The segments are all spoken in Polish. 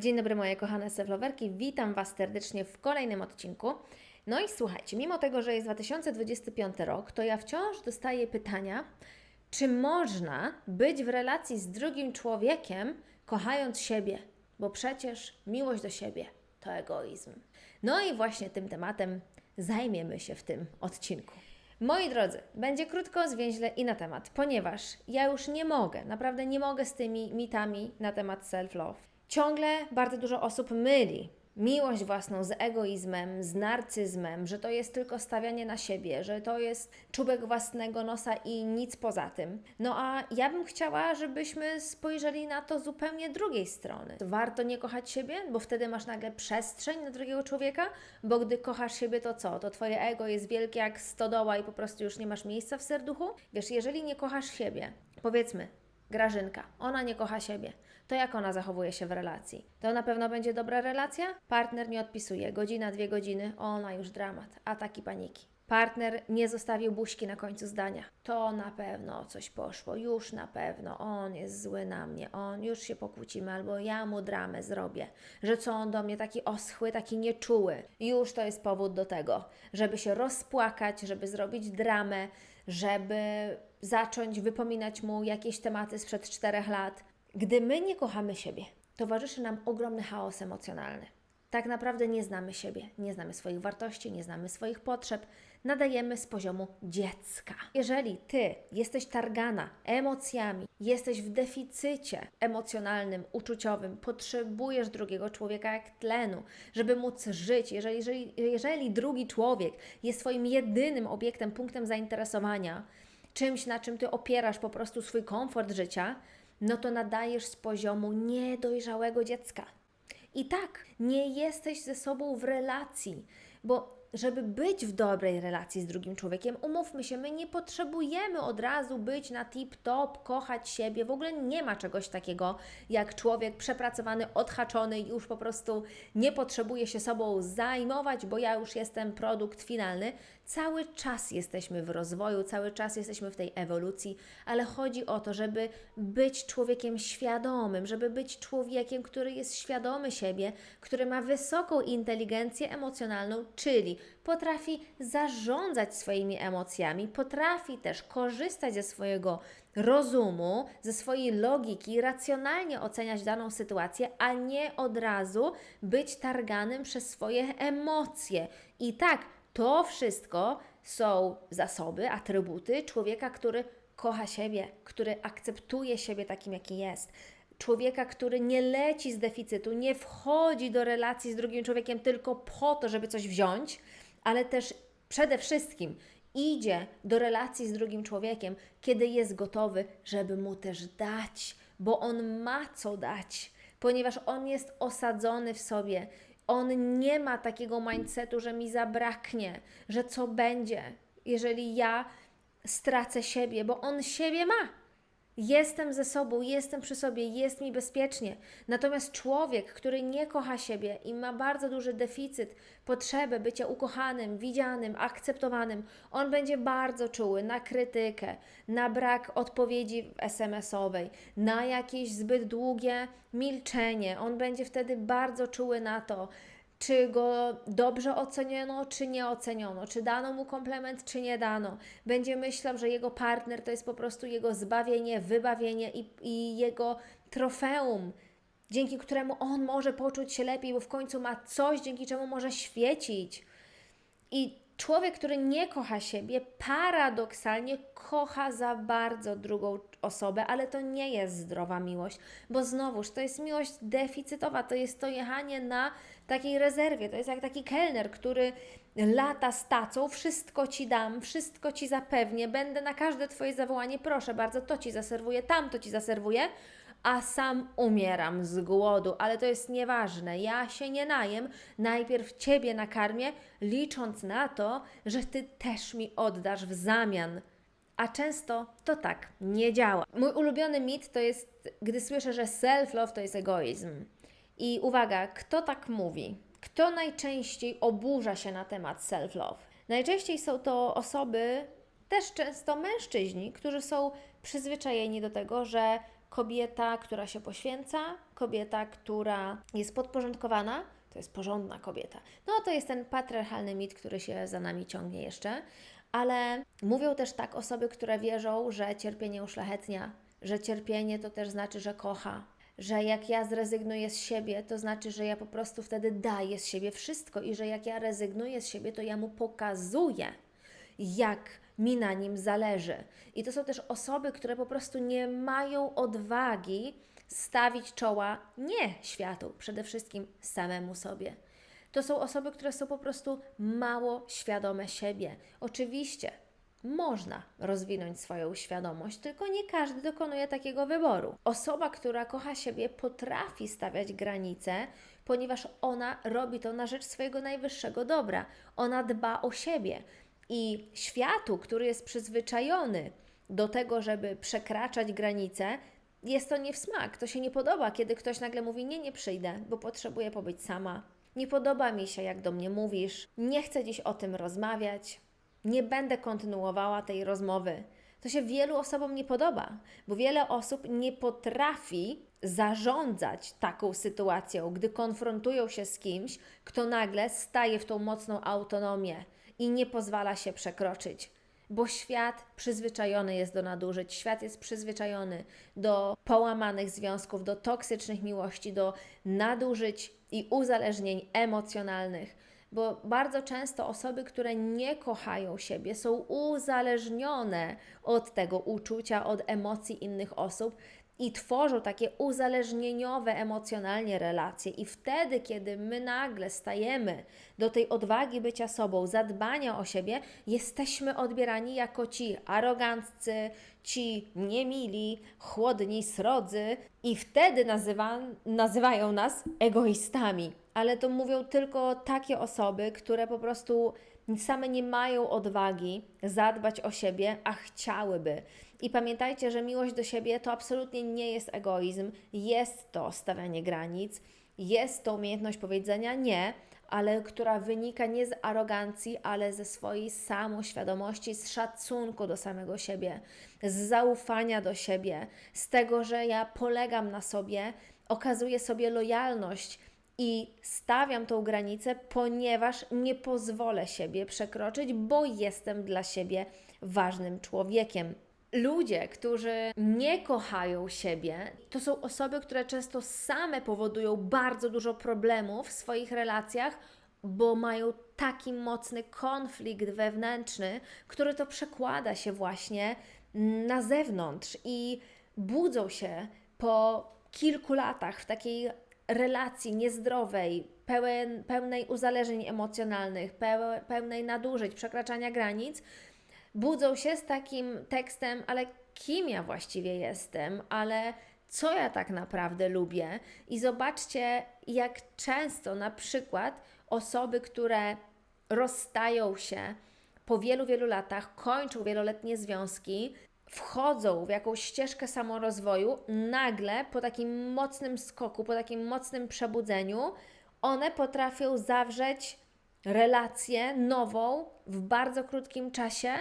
Dzień dobry moje kochane seflowerki, witam Was serdecznie w kolejnym odcinku. No i słuchajcie, mimo tego, że jest 2025 rok, to ja wciąż dostaję pytania, czy można być w relacji z drugim człowiekiem, kochając siebie, bo przecież miłość do siebie to egoizm. No i właśnie tym tematem zajmiemy się w tym odcinku. Moi drodzy, będzie krótko, zwięźle i na temat, ponieważ ja już nie mogę, naprawdę nie mogę z tymi mitami na temat self-love. Ciągle bardzo dużo osób myli miłość własną z egoizmem, z narcyzmem, że to jest tylko stawianie na siebie, że to jest czubek własnego nosa i nic poza tym. No a ja bym chciała, żebyśmy spojrzeli na to zupełnie drugiej strony. Warto nie kochać siebie, bo wtedy masz nagle przestrzeń na drugiego człowieka, bo gdy kochasz siebie, to co? To twoje ego jest wielkie jak stodoła i po prostu już nie masz miejsca w serduchu? Wiesz, jeżeli nie kochasz siebie, powiedzmy, Grażynka, ona nie kocha siebie. To jak ona zachowuje się w relacji? To na pewno będzie dobra relacja? Partner nie odpisuje. Godzina, dwie godziny, ona już dramat. Ataki paniki. Partner nie zostawił buźki na końcu zdania. To na pewno coś poszło, już na pewno on jest zły na mnie, on już się pokłócimy, albo ja mu dramę zrobię, że co on do mnie taki oschły, taki nieczuły. Już to jest powód do tego, żeby się rozpłakać, żeby zrobić dramę, żeby zacząć wypominać mu jakieś tematy sprzed czterech lat. Gdy my nie kochamy siebie, towarzyszy nam ogromny chaos emocjonalny. Tak naprawdę nie znamy siebie, nie znamy swoich wartości, nie znamy swoich potrzeb, nadajemy z poziomu dziecka. Jeżeli ty jesteś targana emocjami, jesteś w deficycie emocjonalnym, uczuciowym, potrzebujesz drugiego człowieka jak tlenu, żeby móc żyć, jeżeli, jeżeli, jeżeli drugi człowiek jest Twoim jedynym obiektem, punktem zainteresowania, czymś, na czym Ty opierasz po prostu swój komfort życia, no to nadajesz z poziomu niedojrzałego dziecka. I tak, nie jesteś ze sobą w relacji, bo żeby być w dobrej relacji z drugim człowiekiem, umówmy się, my nie potrzebujemy od razu być na tip-top, kochać siebie. W ogóle nie ma czegoś takiego jak człowiek przepracowany, odhaczony i już po prostu nie potrzebuje się sobą zajmować, bo ja już jestem produkt finalny. Cały czas jesteśmy w rozwoju, cały czas jesteśmy w tej ewolucji, ale chodzi o to, żeby być człowiekiem świadomym, żeby być człowiekiem, który jest świadomy siebie, który ma wysoką inteligencję emocjonalną, czyli potrafi zarządzać swoimi emocjami, potrafi też korzystać ze swojego rozumu, ze swojej logiki, racjonalnie oceniać daną sytuację, a nie od razu być targanym przez swoje emocje. I tak, to wszystko są zasoby, atrybuty człowieka, który kocha siebie, który akceptuje siebie takim, jaki jest człowieka, który nie leci z deficytu, nie wchodzi do relacji z drugim człowiekiem tylko po to, żeby coś wziąć, ale też przede wszystkim idzie do relacji z drugim człowiekiem, kiedy jest gotowy, żeby mu też dać, bo on ma co dać, ponieważ on jest osadzony w sobie. On nie ma takiego mindsetu, że mi zabraknie, że co będzie, jeżeli ja stracę siebie, bo on siebie ma. Jestem ze sobą, jestem przy sobie, jest mi bezpiecznie. Natomiast człowiek, który nie kocha siebie i ma bardzo duży deficyt, potrzebę bycia ukochanym, widzianym, akceptowanym, on będzie bardzo czuły na krytykę, na brak odpowiedzi SMS-owej, na jakieś zbyt długie milczenie. On będzie wtedy bardzo czuły na to, czy go dobrze oceniono, czy nie oceniono, czy dano mu komplement, czy nie dano. Będzie myślał, że jego partner to jest po prostu jego zbawienie, wybawienie i, i jego trofeum, dzięki któremu on może poczuć się lepiej, bo w końcu ma coś, dzięki czemu może świecić. I człowiek, który nie kocha siebie, paradoksalnie kocha za bardzo drugą osobę, ale to nie jest zdrowa miłość, bo znowuż to jest miłość deficytowa, to jest to jechanie na takiej rezerwie, to jest jak taki kelner, który lata z tacą, wszystko Ci dam, wszystko Ci zapewnię, będę na każde Twoje zawołanie, proszę bardzo, to Ci zaserwuję, tam to Ci zaserwuję, a sam umieram z głodu, ale to jest nieważne. Ja się nie najem, najpierw Ciebie nakarmię, licząc na to, że Ty też mi oddasz w zamian. A często to tak nie działa. Mój ulubiony mit to jest, gdy słyszę, że self-love to jest egoizm. I uwaga, kto tak mówi? Kto najczęściej oburza się na temat self-love? Najczęściej są to osoby, też często mężczyźni, którzy są przyzwyczajeni do tego, że kobieta, która się poświęca, kobieta, która jest podporządkowana, to jest porządna kobieta. No to jest ten patriarchalny mit, który się za nami ciągnie jeszcze, ale mówią też tak osoby, które wierzą, że cierpienie uszlachetnia, że cierpienie to też znaczy, że kocha, że jak ja zrezygnuję z siebie, to znaczy, że ja po prostu wtedy daję z siebie wszystko i że jak ja rezygnuję z siebie, to ja mu pokazuję, jak mi na nim zależy. I to są też osoby, które po prostu nie mają odwagi stawić czoła nie światu, przede wszystkim samemu sobie. To są osoby, które są po prostu mało świadome siebie. Oczywiście można rozwinąć swoją świadomość, tylko nie każdy dokonuje takiego wyboru. Osoba, która kocha siebie, potrafi stawiać granice, ponieważ ona robi to na rzecz swojego najwyższego dobra. Ona dba o siebie. I światu, który jest przyzwyczajony do tego, żeby przekraczać granice, jest to nie w smak. To się nie podoba, kiedy ktoś nagle mówi: Nie, nie przyjdę, bo potrzebuję pobyć sama. Nie podoba mi się, jak do mnie mówisz, nie chcę dziś o tym rozmawiać, nie będę kontynuowała tej rozmowy. To się wielu osobom nie podoba, bo wiele osób nie potrafi zarządzać taką sytuacją, gdy konfrontują się z kimś, kto nagle staje w tą mocną autonomię i nie pozwala się przekroczyć. Bo świat przyzwyczajony jest do nadużyć, świat jest przyzwyczajony do połamanych związków, do toksycznych miłości, do nadużyć i uzależnień emocjonalnych bo bardzo często osoby, które nie kochają siebie, są uzależnione od tego uczucia, od emocji innych osób i tworzą takie uzależnieniowe emocjonalnie relacje. I wtedy, kiedy my nagle stajemy do tej odwagi bycia sobą, zadbania o siebie, jesteśmy odbierani jako ci aroganccy, ci niemili, chłodni, srodzy, i wtedy nazywa, nazywają nas egoistami. Ale to mówią tylko takie osoby, które po prostu same nie mają odwagi zadbać o siebie, a chciałyby. I pamiętajcie, że miłość do siebie to absolutnie nie jest egoizm, jest to stawianie granic, jest to umiejętność powiedzenia nie, ale która wynika nie z arogancji, ale ze swojej samoświadomości, z szacunku do samego siebie, z zaufania do siebie, z tego, że ja polegam na sobie, okazuję sobie lojalność i stawiam tą granicę, ponieważ nie pozwolę siebie przekroczyć, bo jestem dla siebie ważnym człowiekiem. Ludzie, którzy nie kochają siebie, to są osoby, które często same powodują bardzo dużo problemów w swoich relacjach, bo mają taki mocny konflikt wewnętrzny, który to przekłada się właśnie na zewnątrz i budzą się po kilku latach w takiej relacji niezdrowej, pełen, pełnej uzależnień emocjonalnych, pełnej nadużyć, przekraczania granic, budzą się z takim tekstem, ale kim ja właściwie jestem, ale co ja tak naprawdę lubię. I zobaczcie, jak często na przykład osoby, które rozstają się po wielu, wielu latach, kończą wieloletnie związki, wchodzą w jakąś ścieżkę samorozwoju, nagle po takim mocnym skoku, po takim mocnym przebudzeniu, one potrafią zawrzeć relację nową w bardzo krótkim czasie.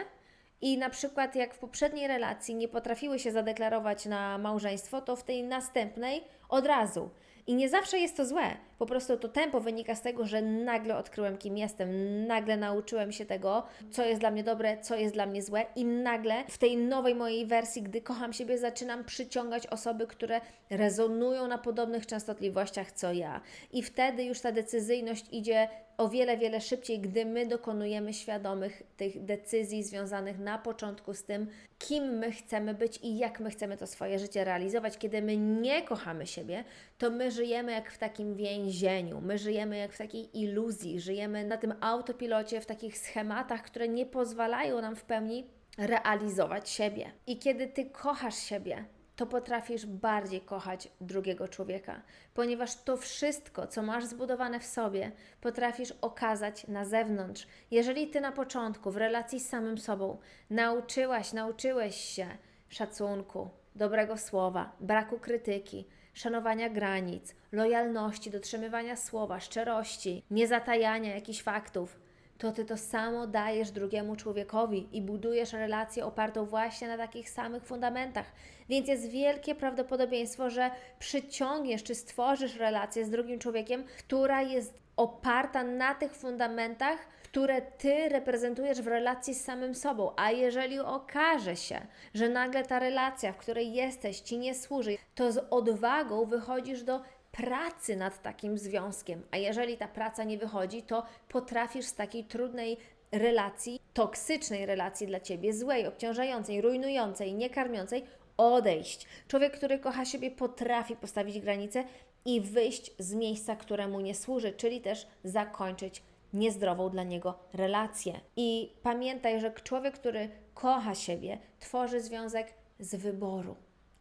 I na przykład, jak w poprzedniej relacji nie potrafiły się zadeklarować na małżeństwo, to w tej następnej od razu. I nie zawsze jest to złe. Po prostu to tempo wynika z tego, że nagle odkryłem, kim jestem, nagle nauczyłem się tego, co jest dla mnie dobre, co jest dla mnie złe, i nagle w tej nowej mojej wersji, gdy kocham siebie, zaczynam przyciągać osoby, które rezonują na podobnych częstotliwościach co ja. I wtedy już ta decyzyjność idzie o wiele, wiele szybciej, gdy my dokonujemy świadomych tych decyzji związanych na początku z tym, kim my chcemy być i jak my chcemy to swoje życie realizować. Kiedy my nie kochamy siebie, to my żyjemy jak w takim więzieniu, my żyjemy jak w takiej iluzji, żyjemy na tym autopilocie, w takich schematach, które nie pozwalają nam w pełni realizować siebie. I kiedy Ty kochasz siebie, to potrafisz bardziej kochać drugiego człowieka, ponieważ to wszystko, co masz zbudowane w sobie, potrafisz okazać na zewnątrz. Jeżeli ty na początku w relacji z samym sobą nauczyłaś, nauczyłeś się szacunku, dobrego słowa, braku krytyki, szanowania granic, lojalności, dotrzymywania słowa, szczerości, niezatajania jakichś faktów, to ty to samo dajesz drugiemu człowiekowi i budujesz relację opartą właśnie na takich samych fundamentach. Więc jest wielkie prawdopodobieństwo, że przyciągniesz czy stworzysz relację z drugim człowiekiem, która jest oparta na tych fundamentach, które ty reprezentujesz w relacji z samym sobą. A jeżeli okaże się, że nagle ta relacja, w której jesteś, ci nie służy, to z odwagą wychodzisz do pracy nad takim związkiem. A jeżeli ta praca nie wychodzi, to potrafisz z takiej trudnej relacji, toksycznej relacji dla ciebie, złej, obciążającej, rujnującej, niekarmiącej, odejść. Człowiek, który kocha siebie, potrafi postawić granice i wyjść z miejsca, któremu nie służy, czyli też zakończyć niezdrową dla niego relację. I pamiętaj, że człowiek, który kocha siebie, tworzy związek z wyboru,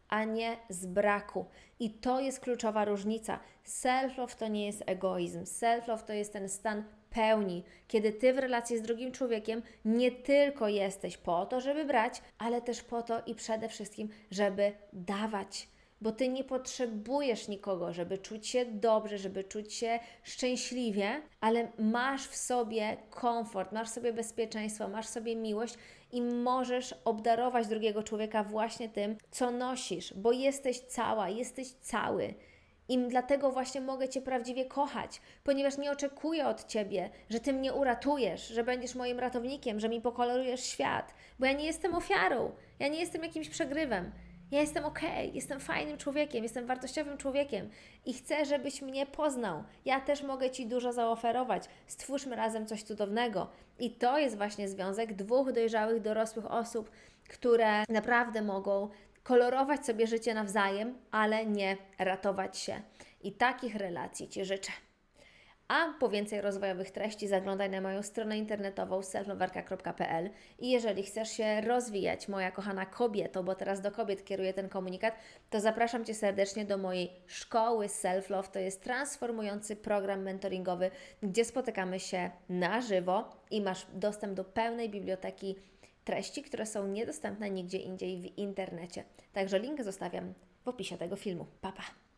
a nie z braku. I to jest kluczowa różnica. Self-love to nie jest egoizm. Self-love to jest ten stan pełni, kiedy ty w relacji z drugim człowiekiem nie tylko jesteś po to, żeby brać, ale też po to i przede wszystkim, żeby dawać bo ty nie potrzebujesz nikogo, żeby czuć się dobrze, żeby czuć się szczęśliwie, ale masz w sobie komfort, masz w sobie bezpieczeństwo, masz w sobie miłość i możesz obdarować drugiego człowieka właśnie tym, co nosisz, bo jesteś cała, jesteś cały. I dlatego właśnie mogę Cię prawdziwie kochać, ponieważ nie oczekuję od Ciebie, że Ty mnie uratujesz, że będziesz moim ratownikiem, że mi pokolorujesz świat, bo ja nie jestem ofiarą, ja nie jestem jakimś przegrywem. Ja jestem ok, jestem fajnym człowiekiem, jestem wartościowym człowiekiem i chcę, żebyś mnie poznał. Ja też mogę Ci dużo zaoferować. Stwórzmy razem coś cudownego. I to jest właśnie związek dwóch dojrzałych, dorosłych osób, które naprawdę mogą kolorować sobie życie nawzajem, ale nie ratować się. I takich relacji Ci życzę. A po więcej rozwojowych treści zaglądaj na moją stronę internetową selfloverka.pl i jeżeli chcesz się rozwijać, moja kochana kobieto, bo teraz do kobiet kieruję ten komunikat, to zapraszam Cię serdecznie do mojej szkoły Self-Love. To jest transformujący program mentoringowy, gdzie spotykamy się na żywo i masz dostęp do pełnej biblioteki treści, które są niedostępne nigdzie indziej w internecie. Także link zostawiam w opisie tego filmu. Pa, pa!